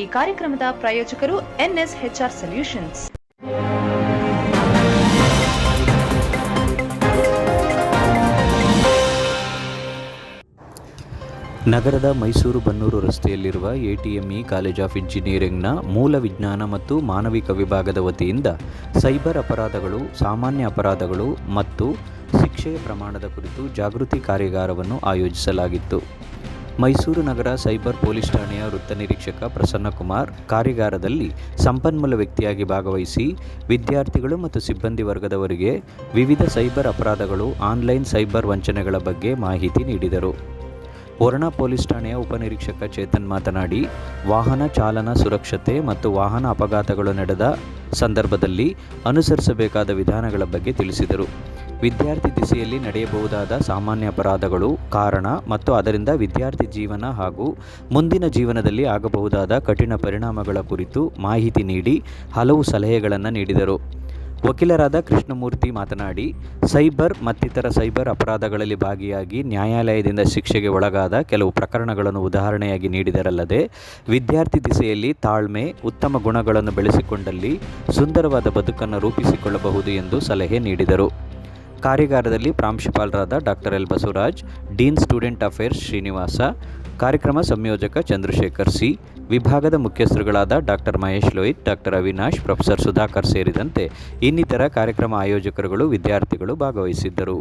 ಈ ಕಾರ್ಯಕ್ರಮದ ಪ್ರಾಯೋಜಕರು ಎನ್ಎಸ್ಎಚ್ಆರ್ ಸೊಲ್ಯೂಷನ್ಸ್. ನಗರದ ಮೈಸೂರು ಬನ್ನೂರು ರಸ್ತೆಯಲ್ಲಿರುವ ಎಟಿಎಂಇ ಕಾಲೇಜ್ ಆಫ್ ಇಂಜಿನಿಯರಿಂಗ್ನ ಮೂಲ ವಿಜ್ಞಾನ ಮತ್ತು ಮಾನವಿಕ ವಿಭಾಗದ ವತಿಯಿಂದ ಸೈಬರ್ ಅಪರಾಧಗಳು, ಸಾಮಾನ್ಯ ಅಪರಾಧಗಳು ಮತ್ತು ಶಿಕ್ಷೆಯ ಪ್ರಮಾಣದ ಕುರಿತು ಜಾಗೃತಿ ಕಾರ್ಯಾಗಾರವನ್ನು ಆಯೋಜಿಸಲಾಗಿತ್ತು. ಮೈಸೂರು ನಗರ ಸೈಬರ್ ಪೊಲೀಸ್ ಠಾಣೆಯ ವೃತ್ತ ನಿರೀಕ್ಷಕ ಪ್ರಸನ್ನಕುಮಾರ್ ಕಾರ್ಯಾಗಾರದಲ್ಲಿ ಸಂಪನ್ಮೂಲ ವ್ಯಕ್ತಿಯಾಗಿ ಭಾಗವಹಿಸಿ ವಿದ್ಯಾರ್ಥಿಗಳು ಮತ್ತು ಸಿಬ್ಬಂದಿ ವರ್ಗದವರಿಗೆ ವಿವಿಧ ಸೈಬರ್ ಅಪರಾಧಗಳು, ಆನ್ಲೈನ್ ಸೈಬರ್ ವಂಚನೆಗಳ ಬಗ್ಗೆ ಮಾಹಿತಿ ನೀಡಿದರು. ವರ್ಣ ಪೊಲೀಸ್ ಠಾಣೆಯ ಉಪನಿರೀಕ್ಷಕ ಚೇತನ್ ಮಾತನಾಡಿ, ವಾಹನ ಚಾಲನಾ ಸುರಕ್ಷತೆ ಮತ್ತು ವಾಹನ ಅಪಘಾತಗಳು ನಡೆದ ಸಂದರ್ಭದಲ್ಲಿ ಅನುಸರಿಸಬೇಕಾದ ವಿಧಾನಗಳ ಬಗ್ಗೆ ತಿಳಿಸಿದರು. ವಿದ್ಯಾರ್ಥಿ ದಿಸೆಯಲ್ಲಿ ನಡೆಯಬಹುದಾದ ಸಾಮಾನ್ಯ ಅಪರಾಧಗಳು ಕಾರಣ ಮತ್ತು ಅದರಿಂದ ವಿದ್ಯಾರ್ಥಿ ಜೀವನ ಹಾಗೂ ಮುಂದಿನ ಜೀವನದಲ್ಲಿ ಆಗಬಹುದಾದ ಕಠಿಣ ಪರಿಣಾಮಗಳ ಕುರಿತು ಮಾಹಿತಿ ನೀಡಿ ಹಲವು ಸಲಹೆಗಳನ್ನು ನೀಡಿದರು. ವಕೀಲರಾದ ಕೃಷ್ಣಮೂರ್ತಿ ಮಾತನಾಡಿ, ಸೈಬರ್ ಮತ್ತಿತರ ಸೈಬರ್ ಅಪರಾಧಗಳಲ್ಲಿ ಭಾಗಿಯಾಗಿ ನ್ಯಾಯಾಲಯದಿಂದ ಶಿಕ್ಷೆಗೆ ಒಳಗಾದ ಕೆಲವು ಪ್ರಕರಣಗಳನ್ನು ಉದಾಹರಣೆಯಾಗಿ ನೀಡಿದರಲ್ಲದೆ, ವಿದ್ಯಾರ್ಥಿ ದಿಸೆಯಲ್ಲಿ ತಾಳ್ಮೆ, ಉತ್ತಮ ಗುಣಗಳನ್ನು ಬೆಳೆಸಿಕೊಂಡಲ್ಲಿ ಸುಂದರವಾದ ಬದುಕನ್ನು ರೂಪಿಸಿಕೊಳ್ಳಬಹುದು ಎಂದು ಸಲಹೆ ನೀಡಿದರು. ಕಾರ್ಯಾಗಾರದಲ್ಲಿ ಪ್ರಾಂಶುಪಾಲರಾದ doctor L Basavaraj, dean student affairs Srinivasa, ಕಾರ್ಯಕ್ರಮ ಸಂಯೋಜಕ ಚಂದ್ರಶೇಖರ್ ಸಿ, ವಿಭಾಗದ ಮುಖ್ಯಸ್ಥರುಗಳಾದ doctor Mahesh Lohit, doctor Avinash, professor Sudhakar ಸೇರಿದಂತೆ ಇನ್ನಿತರ ಕಾರ್ಯಕ್ರಮ ಆಯೋಜಕರುಗಳು, ವಿದ್ಯಾರ್ಥಿಗಳು ಭಾಗವಹಿಸಿದ್ದರು.